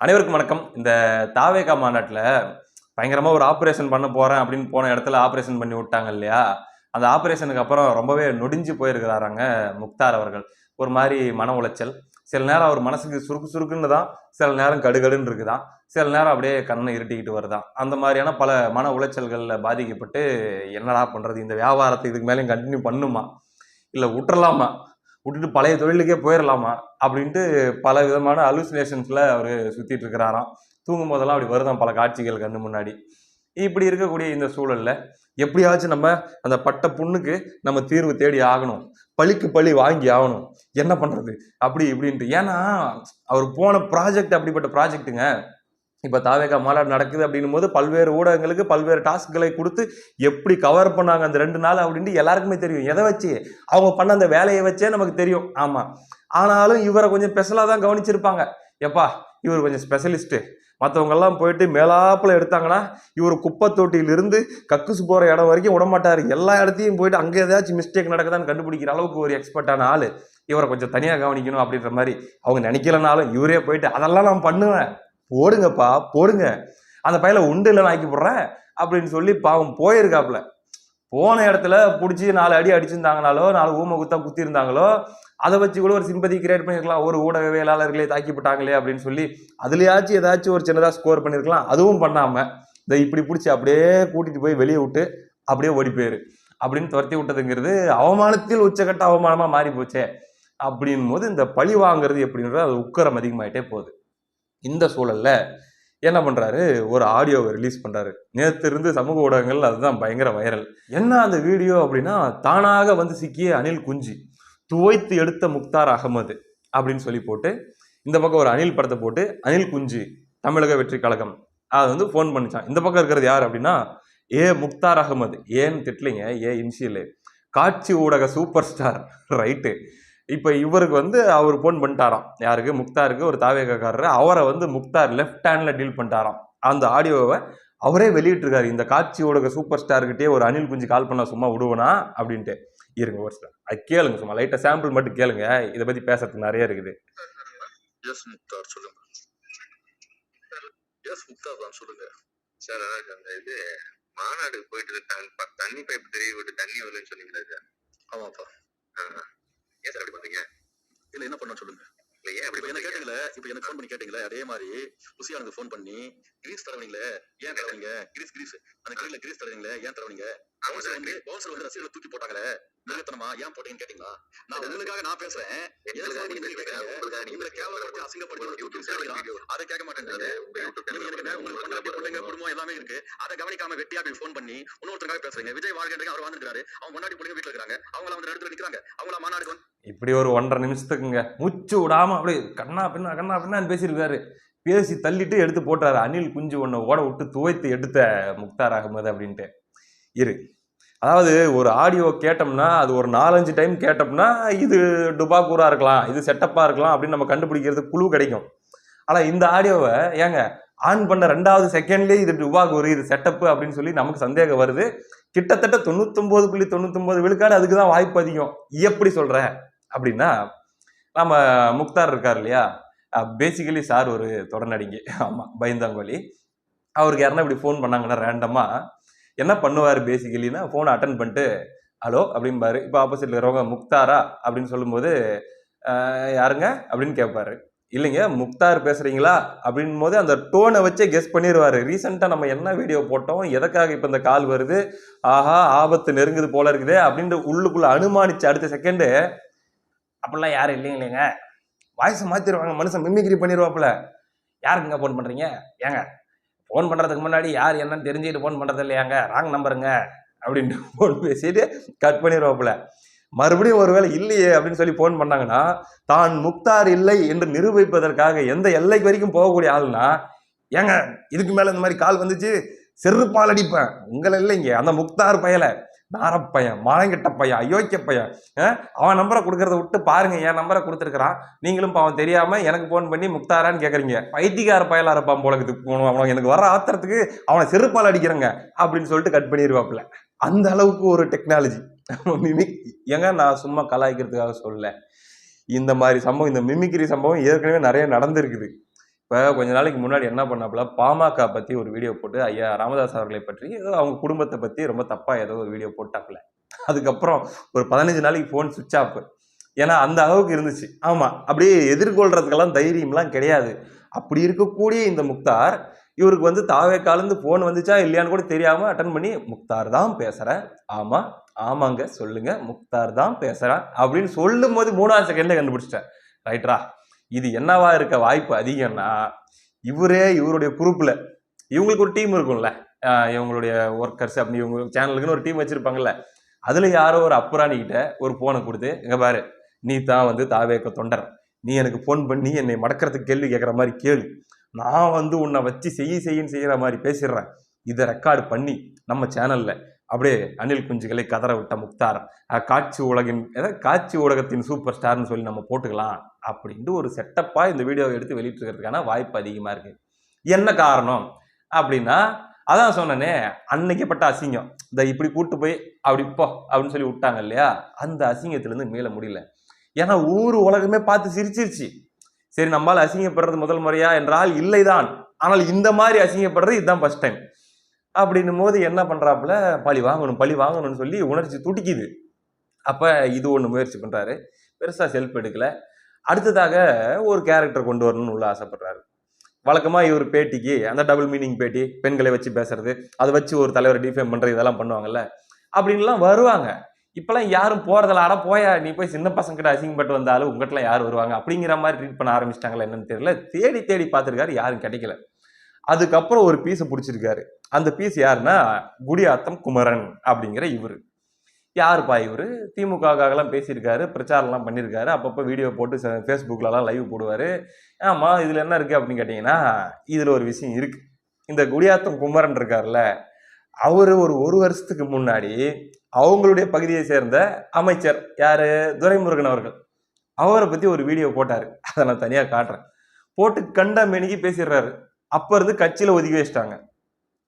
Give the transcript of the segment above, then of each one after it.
அனைவருக்கும் வணக்கம். இந்த தாவேகா மாநாட்டில் பயங்கரமாக ஒரு ஆப்ரேஷன் பண்ண போகிறேன் அப்படின்னு போன இடத்துல ஆப்ரேஷன் பண்ணி விட்டாங்க இல்லையா? அந்த ஆப்ரேஷனுக்கு அப்புறம் ரொம்பவே நொடிஞ்சு போயிருக்கிறாராங்க முக்தார் அவர்கள். ஒரு மாதிரி மன உளைச்சல். சில நேரம் அவர் மனசுக்கு சுருக்கு சுருக்குன்னு தான் சில நேரம் கடுகடுன்னு இருக்குதான். சில நேரம் அப்படியே கண்ணை இருட்டிக்கிட்டு வருதான். அந்த மாதிரியான பல மன உளைச்சல்களில் பாதிக்கப்பட்டு என்னடா பண்ணுறது இந்த வியாபாரத்தை இதுக்கு மேலேயும் கண்டினியூ பண்ணுமா? இல்லை விட்டுறலாமா? விட்டுட்டு பழைய தொழிலுக்கே போயிடலாமா அப்படின்ட்டு பல விதமான அலுசினேஷன்ஸில் அவர் சுற்றிட்டு இருக்கிறாராம். தூங்கும் போதெல்லாம் அப்படி வருதான் பல காட்சிகள் கண்ணு முன்னாடி. இப்படி இருக்கக்கூடிய இந்த சூழலில் எப்படியாச்சும் நம்ம அந்த பட்ட புண்ணுக்கு நம்ம தீர்வு தேடி ஆகணும். பழிக்கு பழி வாங்கி ஆகணும். என்ன பண்ணுறது அப்படி இப்படின்ட்டு. ஏன்னா அவர் போன ப்ராஜெக்ட் அப்படிப்பட்ட ப்ராஜெக்ட்டுங்க இப்போ தாவேகா மாநாடு நடக்குது அப்படின்னும் போது பல்வேறு ஊடகங்களுக்கு பல்வேறு டாஸ்க்களை கொடுத்து எப்படி கவர் பண்ணாங்க அந்த ரெண்டு நாள் அப்படின்ட்டு எல்லாருக்குமே தெரியும். எதை வச்சு? அவங்க பண்ண அந்த வேலையை வச்சே நமக்கு தெரியும். ஆமாம் ஆனாலும் இவரை கொஞ்சம் ஸ்பெஷலாக தான் கவனிச்சிருப்பாங்க. எப்பா இவர் கொஞ்சம் ஸ்பெஷலிஸ்ட்டு மற்றவங்கெல்லாம் போயிட்டு மேலாப்பில் எடுத்தாங்கன்னா இவர் குப்பை தொட்டியிலிருந்து கக்குசு போகிற இடம் வரைக்கும் விடமாட்டார். எல்லா இடத்தையும் போயிட்டு அங்கே ஏதாச்சும் மிஸ்டேக் நடக்குதான்னு கண்டுபிடிக்கிற அளவுக்கு ஒரு எக்ஸ்பர்ட்டான ஆள். இவரை கொஞ்சம் தனியாக கவனிக்கணும் அப்படின்ற மாதிரி அவங்க நினைக்கலனாலும் இவரே போயிட்டு அதெல்லாம் நான் பண்ணுவேன். போடுங்கப்பா போடுங்க. அந்த பையலை உண்டு இல்லை நான் ஆக்கி போடுறேன் அப்படின்னு சொல்லி பாவம் போயிருக்காப்புல. போன இடத்துல பிடிச்சி நாலு அடி அடிச்சிருந்தாங்கனாலோ நாலு ஊமை குத்தா குத்தி இருந்தாங்களோ அதை வச்சு கூட ஒரு சிம்பதி கிரியேட் பண்ணியிருக்கலாம் ஒரு ஊடகவியலாளர்களே தாக்கிப்பட்டாங்களே அப்படின்னு சொல்லி அதுலயாச்சும் ஏதாச்சும் ஒரு சின்னதாக ஸ்கோர் பண்ணியிருக்கலாம் அதுவும் பண்ணாம இதை இப்படி பிடிச்சி அப்படியே கூட்டிட்டு போய் வெளியே விட்டு அப்படியே ஓடி போயிரு. அப்படின்னு துரத்தி விட்டதுங்கிறது அவமானத்தில் உச்சக்கட்ட அவமானமாக மாறி போச்சே அப்படின் போது இந்த பழி வாங்குறது எப்படின்றது அது உக்கரம் அதிகமாயிட்டே போகுது. இந்த சூழலில் என்ன பண்ணுறாரு ஒரு ஆடியோவை ரிலீஸ் பண்ணுறாரு நேற்று இருந்து சமூக ஊடகங்கள் அதுதான் பயங்கர வைரல் என்ன அந்த வீடியோ அப்படின்னா தானாக வந்து சிக்கிய அனில் குஞ்சு துவைத்து எடுத்த முக்தார் அகமது அப்படின்னு சொல்லி போட்டு இந்த பக்கம் ஒரு அனில் படத்தை போட்டு அனில் குஞ்சு தமிழக வெற்றி கழகம். அது வந்து ஃபோன் பண்ணிச்சான். இந்த பக்கம் இருக்கிறது யார் அப்படின்னா ஏ முக்தார் அகமது. ஏன்னு திட்டலிங்க ஏ இன்ஷியலு. காட்சி ஊடக சூப்பர் ஸ்டார் ரைட்டு இப்போ இவருக்கு வந்து அவர் ஃபோன் பண்ணிட்டாராம். யாருக்கு? முக்தாருக்கு ஒரு தாவேகக்காரர். அவரை வந்து முக்தார் லெஃப்ட் ஹேண்டில் டீல் பண்ணிட்டாராம். அந்த ஆடியோவை அவரே வெளியிட்டிருக்காரு. இந்த காட்சி ஊடக சூப்பர் ஸ்டார்கிட்டே ஒரு அனில் குஞ்சு கால் பண்ண சும்மா விடுவனா? அப்படின்ட்டு. இருங்க ஒரு சில அது கேளுங்க சும்மா லைட்டாக சாம்பிள் மட்டும் கேளுங்க. இதை பற்றி பேசுறதுக்கு நிறைய இருக்குது. எஸ் முக்தார் சொல்லுங்க. எஸ் முக்தார் தான் சொல்லுங்க. சார் அதான் அந்த இது மாநாடு போயிட்டு தண்ணி பைப் தெரிய விட்டு தண்ணி வருதுன்னு சொன்னீங்களா சார் ஆமாப்பா. ஏன் சார் அப்படி பண்றீங்க? இல்ல என்ன பண்ண சொல்லுங்க. இல்ல ஏன் அப்படி என்ன கேட்டீங்களே? இப்ப எனக்கு ஃபோன் பண்ணி கேட்டீங்களே? அதே மாதிரி உசியானுக்கு ஃபோன் பண்ணி கிரீஸ் தரவீங்களே ஏன் தரவீங்க கிரீஸ் கிரீஸ் அந்த கிரீல கிரீஸ் தரவீங்களே ஏன் தரவீங்க பவுன்சர் சார் வந்து பவுன்சர் வந்து ரசீதுல தூக்கி போட்டாங்களே? மிருகத்தனமா? ஏன் போட்டீங்கன்னு கேட்டீங்களா? நான் உங்களுக்காக நான் பேசுறேன். கேவலப்படுத்தி அசிங்கப்படுத்தி அதை கேட்க பிள்ளைங்க குடும்பம் எல்லாமே இருக்கு. அதை கவனிக்காம வெட்டியாக ஃபோன் பண்ணி இன்னொருத்தருக்காக பேசுறீங்க. விஜய் வாழ்கின்றீங்க அவர் வாழ்ந்துருக்காரு அவங்க பொண்டாட்டி பிள்ளைங்க வீட்டுல இருக்காங்க அவங்கள வந்து இடத்துல நிக்கிறாங்க. அவங்கள வந்து இப்படி ஒரு ஒன்றரை நிமிஷத்துக்குங்க. முச்சு விடாம அப்படியே கண்ணா பின்னா கண்ணா பின்னான்னு பேசியிருக்காரு. பேசி தள்ளிட்டு எடுத்து போட்டாரு அனில் குஞ்சு ஒன்று ஓட விட்டு துவைத்து எடுத்த முக்தார் அகமது அப்படின்ட்டு. இரு அதாவது ஒரு ஆடியோ கேட்டோம்னா அது ஒரு நாலஞ்சு டைம் கேட்டோம்னா இது டுபாக்கூராக இருக்கலாம் இது செட்டப்பாக இருக்கலாம் அப்படின்னு நம்ம கண்டுபிடிக்கிறது குழு கிடைக்கும். ஆனால் இந்த ஆடியோவை ஏங்க ஆன் பண்ண ரெண்டாவது செகண்ட்லேயே இது டுபாக்கூரு இது செட்டப்பு அப்படின்னு சொல்லி நமக்கு சந்தேகம் வருது. கிட்டத்தட்ட தொண்ணூத்தொம்பது புள்ளி தொண்ணூத்தொம்பது விழுக்காடு அதுக்கு தான் வாய்ப்பு அதிகம். எப்படி சொல்கிறேன் அப்படின்னா நம்ம முக்தார் இருக்கார் இல்லையா? பேசிக்கலி சார் ஒரு தொடர்நடிகை ஆமாம் பயந்தாங்கோலி. அவருக்கு யாருன்னா இப்படி ஃபோன் பண்ணாங்கன்னா ரேண்டமாக என்ன பண்ணுவார் பேசிக்கலின்னா ஃபோனை அட்டன் பண்ணிட்டு ஹலோ அப்படிம்பாரு. இப்போ ஆப்போசிட்டில் இருக்கிறவங்க முக்தாரா? அப்படின்னு சொல்லும்போது யாருங்க? அப்படின்னு கேட்பாரு இல்லைங்க முக்தார் பேசுகிறீங்களா அப்படின் போது அந்த டோனை வச்சே கெஸ் பண்ணிடுவாரு ரீசெண்டாக நம்ம என்ன வீடியோ போட்டோம்? எதற்காக இப்போ இந்த கால் வருது? ஆஹா ஆபத்து நெருங்குது போல இருக்குதே. அப்படின்ட்டு உள்ளுக்குள்ளே அனுமானிச்சு அடுத்த செகண்டு அப்படிலாம் யாரும் இல்லைங்க இல்லைங்க. வாய்ஸை மாற்றிடுவாங்க மனுஷன் மிமிக்ரி பண்ணிடுவாப்புல யாருக்குங்க ஃபோன் பண்ணுறீங்க ஏங்க ஃபோன் பண்ணுறதுக்கு முன்னாடி யார் என்னன்னு தெரிஞ்சுக்கிட்டு ஃபோன் பண்ணுறது இல்லையாங்க? ராங் நம்பருங்க அப்படின்ட்டு ஃபோன் பேசிட்டு கட் பண்ணிடுவாப்புல மறுபடியும் ஒருவேளை இல்லையே அப்படின்னு சொல்லி ஃபோன் பண்ணாங்கன்னா தான் முக்தார் இல்லை என்று நிரூபிப்பதற்காக எந்த எல்லைக்கு வரைக்கும் போகக்கூடிய ஆள்னா ஏங்க இதுக்கு மேலே இந்த மாதிரி கால் வந்துச்சு செருப்பால் அடிப்பேன். உங்களை இல்லைங்க. அந்த முக்தார் பயலை. நாரப்பையன் மானங்கிட்ட பையன் அயோக்கிய பையன். அவன் நம்பரை கொடுக்கறத விட்டு பாருங்க என் நம்பரை கொடுத்துருக்குறான். நீங்களும் அவன் தெரியாம எனக்கு ஃபோன் பண்ணி முக்தாரான்னு கேட்குறீங்க பைத்தியக்கார பயலா இருப்பான் போல போகணும் அவன் எனக்கு வர ஆத்திரத்துக்கு அவனை செருப்பால் அடிக்கிறங்க அப்படின்னு சொல்லிட்டு கட் பண்ணிடுவாப்புல அந்த அளவுக்கு ஒரு டெக்னாலஜி மிமிக் ஏங்க நான் சும்மா கலாய்க்கிறதுக்காக சொல்லலை. இந்த மாதிரி சம்பவம் இந்த மிமிக்ரி சம்பவம் ஏற்கனவே நிறைய நடந்திருக்குது. இப்போ கொஞ்ச நாளைக்கு முன்னாடி என்ன பண்ணாப்புல பாமக பற்றி ஒரு வீடியோ போட்டு ஐயா ராமதாஸ் அவர்களை பற்றி ஏதோ அவங்க குடும்பத்தை பற்றி ரொம்ப தப்பாக ஏதோ ஒரு வீடியோ போட்டாப்புல. அதுக்கப்புறம் ஒரு பதினஞ்சு நாளைக்கு ஃபோன் சுவிட்ச் ஆஃப் ஏன்னா அந்த அளவுக்கு இருந்துச்சு. ஆமாம் அப்படியே எதிர்கொள்றதுக்கெல்லாம் தைரியம்லாம் கிடையாது. அப்படி இருக்கக்கூடிய இந்த முக்தார் இவருக்கு வந்து தாவே காலந்து ஃபோன் வந்துச்சா இல்லையான்னு கூட தெரியாமல் அட்டன் பண்ணி முக்தார் தான் பேசுகிறேன் ஆமாம் ஆமாங்க சொல்லுங்கள் முக்தார் தான் பேசுகிறேன் அப்படின்னு சொல்லும் போது மூணாவது செகண்டில் கண்டுபிடிச்சிட்டேன். ரைட்ரா இது என்னவா இருக்க வாய்ப்பு அதிகம்னா இவரே இவருடைய குரூப்பில் இவங்களுக்கு ஒரு டீம் இருக்கும்ல. இவங்களுடைய ஒர்க்கர்ஸ் அப்படி இவங்க சேனலுக்குன்னு ஒரு டீம் வச்சுருப்பாங்கல்ல. அதில் யாரோ ஒரு அப்புறாணிக்கிட்ட ஒரு ஃபோனை கொடுத்து இங்கே பாரு நீ தான் வந்து தாவேக்க தொண்டர். நீ எனக்கு ஃபோன் பண்ணி என்னை மடக்கிறதுக்கு கேள்வி கேட்குற மாதிரி கேளு. நான் வந்து உன்னை வச்சு செய்ய செய்யின்னு செய்கிற மாதிரி பேசிடுறேன். இதை ரெக்கார்டு பண்ணி நம்ம சேனலில் அப்படியே அணில் குஞ்சுகளை கதற விட்ட முக்தார். காட்சி உலகின் ஏதாவது காட்சி ஊடகத்தின் சூப்பர் ஸ்டார்னு சொல்லி நம்ம போட்டுக்கலாம் அப்படின்ட்டு ஒரு செட்டப்பாக இந்த வீடியோவை எடுத்து வெளியிட்டுருக்கிறதுக்கான வாய்ப்பு அதிகமாக இருக்குது என்ன காரணம்? அப்படின்னா அதான் சொன்னனே அன்னைக்கப்பட்ட அசிங்கம். இந்த இப்படி கூட்டு போய் அப்படி போ அப்படின்னு சொல்லி விட்டாங்க இல்லையா? அந்த அசிங்கத்திலேருந்து மீள முடியல. ஏன்னா ஊர் உலகமே பார்த்து சிரிச்சிருச்சு. சரி நம்மால் அசிங்கப்படுறது முதல் முறையா என்றால் இல்லைதான் ஆனால் இந்த மாதிரி அசிங்கப்படுறது இதுதான் ஃபர்ஸ்ட் டைம் அப்படின்னும் போது என்ன பண்ணுறாப்புல பழி வாங்கணும் பழி வாங்கணும்னு சொல்லி உணர்ச்சி துடிக்குது. அப்போ இது ஒன்று முயற்சி பண்ணுறாரு பெருசாக செல்ஃப் எடுக்கலை. அடுத்ததாக ஒரு கேரக்டர் கொண்டு வரணும்னு உள்ள ஆசைப்படுறாரு. வழக்கமாக இவர் பேட்டிக்கு அந்த டபுள் மீனிங் பேட்டி பெண்களை வச்சு பேசுறது அதை வச்சு ஒரு தலைவரை டிஃபைம் பண்ணுறது இதெல்லாம் பண்ணுவாங்கல்ல. அப்படின்லாம் வருவாங்க. இப்போல்லாம் யாரும் போகிறதில்ல அட போயா நீ போய் சின்ன பசங்க கிட்ட அசிங்கப்பட்டு வந்தாலும் உங்கள்கிட்டலாம் யார் வருவாங்க? அப்படிங்கிற மாதிரி ட்ரீட் பண்ண ஆரம்பிச்சிட்டாங்களா என்னன்னு தெரியல. தேடி தேடி பார்த்துருக்காரு யாரும் கிடைக்கல. அதுக்கப்புறம் ஒரு பீஸை பிடிச்சிருக்காரு. அந்த பீஸ் யாருன்னா குடியாத்தம் குமரன் அப்படிங்கிற இவர். யாருப்பா இவர்? திமுகவுக்காகலாம் பேசியிருக்காரு பிரச்சாரம்லாம் பண்ணியிருக்காரு. அப்பப்போ வீடியோ போட்டு ஃபேஸ்புக்லலாம் லைவ் போடுவார். ஆமாம் இதில் என்ன இருக்குது அப்படின்னு கேட்டிங்கன்னா இதில் ஒரு விஷயம் இருக்குது இந்த குடியாத்தம் குமரன் இருக்கார்ல அவர் ஒரு ஒரு வருஷத்துக்கு முன்னாடி அவங்களுடைய பகுதியை சேர்ந்த அமைச்சர் யார்? துரைமுருகன் அவர்கள். அவரை பற்றி ஒரு வீடியோ போட்டார். அதை நான் தனியாக காட்டுறேன். போட்டு கண்ட மெனிக்கு பேசிடுறாரு. அப்போ இருந்து கட்சியில் ஒதுக்கி வச்சிட்டாங்க.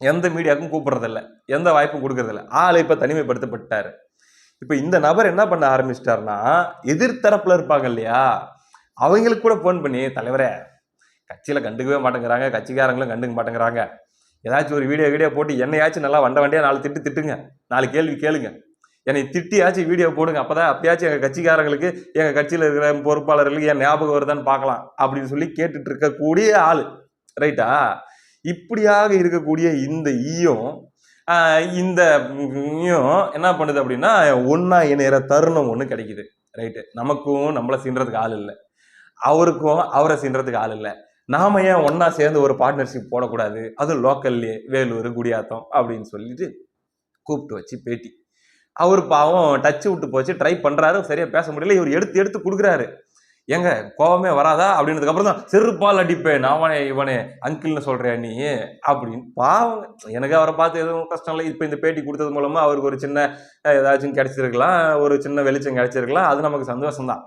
எந்த மீடியாவுக்கும் கூப்பிட்றதில்ல. எந்த வாய்ப்பும் கொடுக்கறதில்ல. ஆளை இப்போ தனிமைப்படுத்தப்பட்டார் இப்போ இந்த நபர் என்ன பண்ண ஆரம்பிச்சிட்டாருன்னா எதிர்த்தரப்பில் இருப்பாங்க இல்லையா? அவங்களுக்கு கூட ஃபோன் பண்ணி தலைவரே கட்சியில் கண்டுக்கவே மாட்டேங்கிறாங்க. கட்சிக்காரங்களும் கண்டுக்க மாட்டேங்கிறாங்க. ஏதாச்சும் ஒரு வீடியோ வீடியோ போட்டு என்னையாச்சும் நல்லா வண்ட வண்டியாக நாலு திட்டு திட்டுங்க. நாலு கேள்வி கேளுங்க. என்னை திட்டியாச்சும் வீடியோ போடுங்க. அப்பதான் அப்பயாச்சும் எங்கள் கட்சிக்காரங்களுக்கு எங்கள் கட்சியில் இருக்கிற பொறுப்பாளர்களுக்கு என் ஞாபகம் வருதான்னு பார்க்கலாம். அப்படின்னு சொல்லி கேட்டுட்டு இருக்கக்கூடிய ஆள். ரைட்டா இப்படியாக இருக்கக்கூடிய இந்த ஈயும் இந்த என்ன பண்ணுது அப்படின்னா ஒன்றா இணையிற தருணம் ஒன்று கிடைக்குது. ரைட்டு நமக்கும் நம்மளை சீன்றதுக்கு ஆள் இல்லை. அவருக்கும் அவரை சீன்றதுக்கு ஆள் இல்லை. நாம ஏன் ஒன்றா சேர்ந்து ஒரு பார்ட்னர்ஷிப் போடக்கூடாது? அதுவும் லோக்கல்லே வேலூர் குடியாத்தம் அப்படின்னு சொல்லிட்டு கூப்பிட்டு வச்சு பேட்டி. அவர் பாவம் டச்சு விட்டு போச்சு ட்ரை பண்ணுறாரு சரியாக பேச முடியல இவர் எடுத்து எடுத்து கொடுக்குறாரு. ஏங்க கோவமே வராதா? அப்படின்னதுக்கு அப்புறம் தான் செருப்பால் அடிப்பேன் அவனே இவனே அங்கிள்னு சொல்றியா நீ? அப்படின்னு. பாவம் எனக்கு அவரை பார்த்து எதுவும் கஷ்டம் இல்லை. இப்போ இந்த பேட்டி கொடுத்தது மூலமாக அவருக்கு ஒரு சின்ன ஏதாச்சும் கிடைச்சிருக்கலாம். ஒரு சின்ன வெளிச்சம் கிடைச்சிருக்கலாம். அது நமக்கு சந்தோஷம் தான்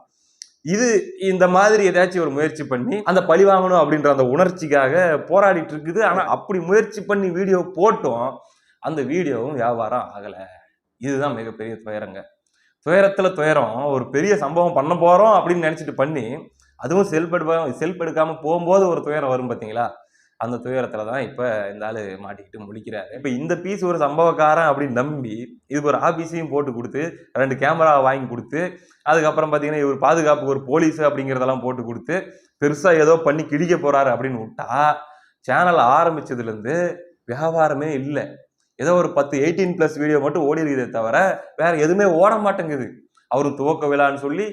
இது இந்த மாதிரி ஏதாச்சும் ஒரு முயற்சி பண்ணி அந்த பழி வாங்கணும் அப்படின்ற அந்த உணர்ச்சிக்காக போராடிட்டு இருக்குது. ஆனால் அப்படி முயற்சி பண்ணி வீடியோ போட்டோம். அந்த வீடியோவும் வியாபாரம் ஆகலை. இதுதான் மிகப்பெரிய துயரங்க. துயரத்தில் துயரம் ஒரு பெரிய சம்பவம் பண்ண போகிறோம் அப்படின்னு நினச்சிட்டு பண்ணி அதுவும் செல்ஃப் எடுப்பாம செல்ஃப் எடுக்காமல் போகும்போது ஒரு துயரம் வரும் பார்த்தீங்களா அந்த துயரத்தில் தான் இப்போ இந்த ஆள் மாட்டிக்கிட்டு முழிக்கிறாரு. இப்போ இந்த பீஸ் ஒரு சம்பவக்காரன் அப்படின்னு நம்பி இதுக்கு ஒரு ஆபீஸையும் போட்டு கொடுத்து ரெண்டு கேமரா வாங்கி கொடுத்து அதுக்கப்புறம் பார்த்தீங்கன்னா இவர் பாதுகாப்புக்கு ஒரு போலீஸ் அப்படிங்கிறதெல்லாம் போட்டு கொடுத்து பெருசாக ஏதோ பண்ணி கிழிக்க போகிறாரு அப்படின்னு விட்டா சேனல் ஆரம்பித்ததுலேருந்து வியாபாரமே இல்லை. ஏதோ ஒரு பத்து எயிட்டீன் ப்ளஸ் வீடியோ மட்டும் ஓடி இருக்குதே தவிர வேற எதுவுமே ஓட மாட்டேங்குது. அவர் துவக்க விழான்னு சொல்லி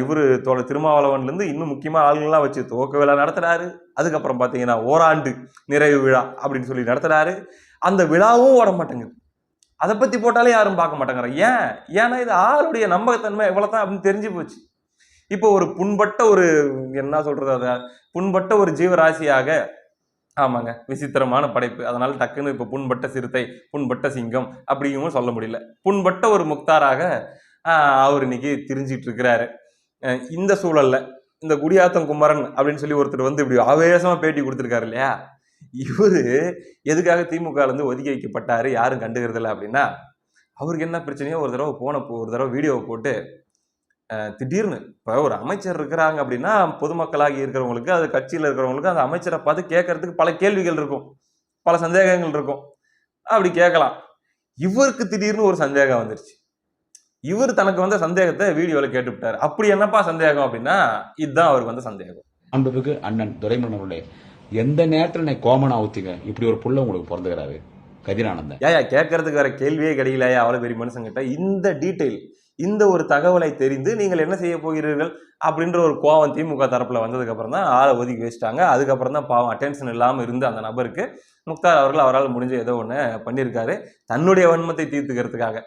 இவர் தோழ திருமாவளவன்லேருந்து இன்னும் முக்கியமாக ஆளுங்கள்லாம் வச்சு துவக்க விழா நடத்துறாரு. அதுக்கப்புறம் பார்த்தீங்கன்னா ஓராண்டு நிறைவு விழா அப்படின்னு சொல்லி நடத்துகிறாரு அந்த விழாவும் ஓட மாட்டேங்குது. அதை பற்றி போட்டாலே யாரும் பார்க்க மாட்டேங்கிறாங்க. ஏன்? ஏன்னா இது ஆளுடைய நம்பகத்தன்மை எவ்வளவுதான் அப்படின்னு தெரிஞ்சு போச்சு. இப்போ ஒரு புண்பட்ட ஒரு என்ன சொல்கிறது அதை? புண்பட்ட ஒரு ஜீவராசியாக ஆமாங்க. விசித்திரமான படைப்பு. அதனால் டக்குன்னு இப்போ புண்பட்ட சிறுத்தை புண்பட்ட சிங்கம் அப்படிங்கவும் சொல்ல முடியல. புண்பட்ட ஒரு முக்தாராக அவர் இன்னைக்கு திரிஞ்சிட்டு இருக்கிறாரு இந்த சூழல்ல இந்த குடியாத்தம் குமரன் அப்படின்னு சொல்லி ஒருத்தர் வந்து இப்படி ஆவேசமா பேட்டி கொடுத்துருக்காரு இல்லையா? இவரு எதுக்காக திமுகலேருந்து ஒதுக்கி வைக்கப்பட்டாரு யாரும் கண்டுக்கிறதில்ல அப்படின்னா அவருக்கு என்ன பிரச்சனையோ ஒரு தடவை போன ஒரு தடவை வீடியோவை போட்டு திடீர்னு. இப்போ ஒரு அமைச்சர் இருக்கிறாங்க அப்படின்னா பொதுமக்களாகி இருக்கிறவங்களுக்கு அது கட்சியில் இருக்கிறவங்களுக்கு அந்த அமைச்சரை பார்த்து கேட்கறதுக்கு பல கேள்விகள் இருக்கும். பல சந்தேகங்கள் இருக்கும். அப்படி கேட்கலாம். இவருக்கு திடீர்னு ஒரு சந்தேகம் வந்துருச்சு. இவர் தனக்கு வந்த சந்தேகத்தை வீடியோவில் கேட்டுவிட்டார். அப்படி என்னப்பா சந்தேகம் அப்படின்னா இதுதான் அவருக்கு வந்த சந்தேகம். அன்புக்கு அண்ணன் துரைமணன் அவர்களே எந்த நேரத்துல என்னை கோமனா ஊத்திங்க? இப்படி ஒரு புள்ள உங்களுக்கு பிறந்துக்கிறாரு கதிரானந்தன். ஏயா கேட்கறதுக்கு வேற கேள்வியே கிடைக்கலையா? அவ்வளவு பெரிய மனுஷங்கிட்ட இந்த டீட்டெயில் இந்த ஒரு தகவலை தெரிந்து நீங்கள் என்ன செய்ய போகிறீர்கள் அப்படின்ற ஒரு கோவம் திமுக தரப்பில் வந்ததுக்கப்புறம் தான் ஆளை ஒதுக்கி வச்சுட்டாங்க. அதுக்கப்புறம் தான் பாவம் அட்டென்ஷன் இல்லாமல் இருந்த அந்த நபருக்கு முக்தார் அவர்கள் அவரால் முடிஞ்ச ஏதோ ஒன்று பண்ணியிருக்காரு. தன்னுடைய வன்மத்தை தீர்த்துக்கிறதுக்காக.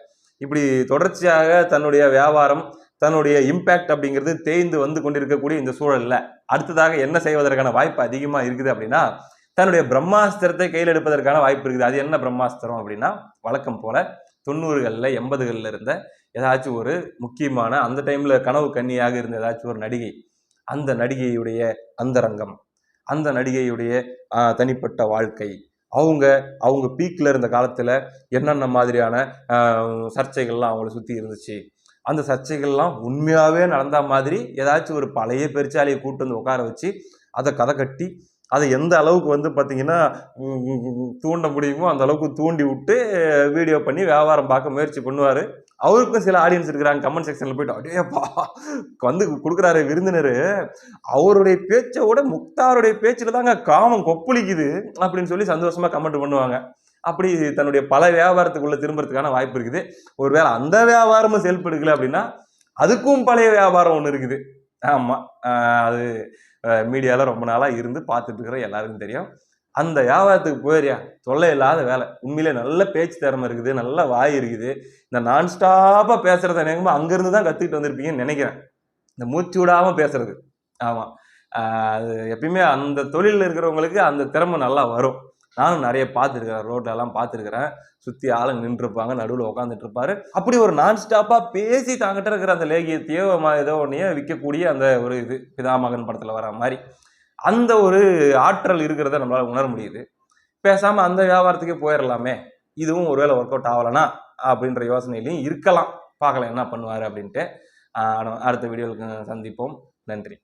இப்படி தொடர்ச்சியாக தன்னுடைய வியாபாரம் தன்னுடைய இம்பேக்ட் அப்படிங்கிறது தேய்ந்து வந்து கொண்டிருக்கக்கூடிய இந்த சூழலில் அடுத்ததாக என்ன செய்வதற்கான வாய்ப்பு அதிகமாக இருக்குது அப்படின்னா தன்னுடைய பிரம்மாஸ்திரத்தை கையில் எடுப்பதற்கான வாய்ப்பு இருக்குது. அது என்ன பிரம்மாஸ்திரம் அப்படின்னா வழக்கம் போல தொண்ணூறுகளில் எண்பதுகளில் இருந்த ஏதாச்சும் ஒரு முக்கியமான அந்த டைமில் கனவு கன்னியாக இருந்த ஏதாச்சும் ஒரு நடிகை அந்த நடிகையுடைய அந்தரங்கம் அந்த நடிகையுடைய தனிப்பட்ட வாழ்க்கை அவங்க அவங்க பீக்கில் இருந்த காலத்தில் என்னென்ன மாதிரியான சர்ச்சைகள்லாம் அவங்கள சுற்றி இருந்துச்சு. அந்த சர்ச்சைகள்லாம் உண்மையாகவே நடந்த மாதிரி ஏதாச்சும் ஒரு பழைய பெருச்சாலையை கூட்டு வந்து உட்கார வச்சு அதை கதை கட்டி அதை எந்த அளவுக்கு வந்து பார்த்தீங்கன்னா தூண்ட முடியுமோ அந்த அளவுக்கு தூண்டி விட்டு வீடியோ பண்ணி வியாபாரம் பார்க்க முயற்சி பண்ணுவார். அவருக்கும் சில ஆடியன்ஸ் இருக்கிறாங்க. கமெண்ட் செக்ஷனில் போயிட்டு அடேப்பா வந்து கொடுக்குறாரு விருந்தினர். அவருடைய பேச்சை விட முக்தாருடைய பேச்சில் தாங்க காமம் கொப்பளிக்குது அப்படின்னு சொல்லி சந்தோஷமாக கமெண்ட் பண்ணுவாங்க. அப்படி தன்னுடைய பல வியாபாரத்துக்குள்ளே திரும்புறதுக்கான வாய்ப்பு இருக்குது. ஒருவேளை அந்த வியாபாரமும் செயல்படுக்கலை அப்படின்னா அதுக்கும் பழைய வியாபாரம் ஒன்று இருக்குது. ஆமாம் அது மீடியாவில் ரொம்ப நாளாக இருந்து பார்த்துட்டு இருக்கிற எல்லாருக்கும் தெரியும். அந்த வியாபாரத்துக்கு போயிறியா தொல்லை இல்லாத வேலை. உண்மையிலே நல்ல பேச்சு திறமை இருக்குது நல்ல வாய் இருக்குது. இந்த நான் ஸ்டாப்பாக பேசுகிறத நினைக்கும் அங்கேருந்து தான் கற்றுக்கிட்டு வந்திருப்பீங்கன்னு நினைக்கிறேன். இந்த மூச்சு விடாமல் பேசுறது. ஆமாம் அது எப்பயுமே அந்த தொழிலில் இருக்கிறவங்களுக்கு அந்த திறமை நல்லா வரும். நானும் நிறைய பார்த்துருக்கிறேன் ரோட்லலாம் பார்த்துருக்கிறேன். சுற்றி ஆளுங்க நின்றுருப்பாங்க நடுவில் உட்காந்துட்டு இருப்பாரு அப்படி ஒரு நான் ஸ்டாப்பாக பேசி தாங்கிட்ட இருக்கிற அந்த லேகியத்தையோ ஏதோ ஒன்றையோ விற்கக்கூடிய அந்த ஒரு இது பிதாமகன் படத்தில் வர மாதிரி. அந்த ஒரு ஆற்றல் இருக்கிறத நம்மளால் உணர முடியுது. பேசாமல் அந்த வியாபாரத்துக்கே போயிடலாமே இதுவும் ஒருவேளை ஒர்க் அவுட் ஆகலைனா அப்படின்ற யோசனையிலையும் இருக்கலாம். பார்க்கலாம் என்ன பண்ணுவார் அப்படின்ட்டு. அடுத்த வீடியோவுக்கு சந்திப்போம். நன்றி.